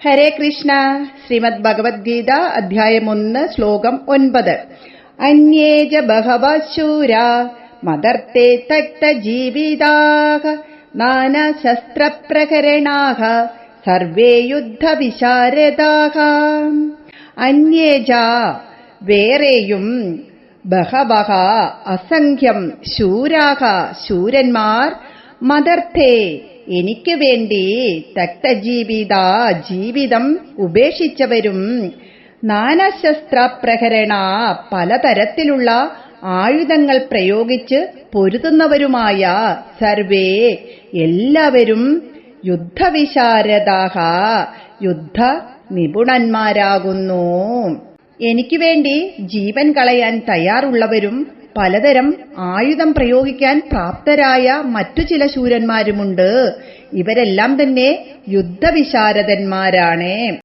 ഹരേ കൃഷ്ണ. ശ്രീമദ് ഭഗവത്ഗീത അധ്യായം ഒന്ന് ശ്ലോകം ഒൻപത്. അന്യേജ ബഹവശൂര മദർത്തെ തക്ത ജീവിതാഹ നാനശസ്ത്രപ്രകരണാഹ സർവേ യുദ്ധവിശാരദാഹ അന്യേജ വേറെയും ബഹവഹ അസംഖ്യം ശൂരാഹ ശൂരന്മാർ മദർത്തേ എനിക്ക് വേണ്ടി തക്തജീവിത ജീവിതം ഉപേക്ഷിച്ചവരും നാനാശസ്ത്ര പ്രഹരണ പലതരത്തിലുള്ള ആയുധങ്ങൾ പ്രയോഗിച്ച് പൊരുതുന്നവരുമായ സർവേ എല്ലാവരും യുദ്ധവിശാരദാഹ യുദ്ധ നിപുണന്മാരാകുന്നു എനിക്ക് വേണ്ടി ജീവൻ കളയാൻ തയ്യാറുള്ളവരും പലതരം ആയുധം പ്രയോഗിക്കാൻ പ്രാപ്തരായ മറ്റു ചില ശൂരന്മാരുമുണ്ട്. ഇവരെല്ലാം തന്നെ യുദ്ധവിശാരദന്മാരാണ്.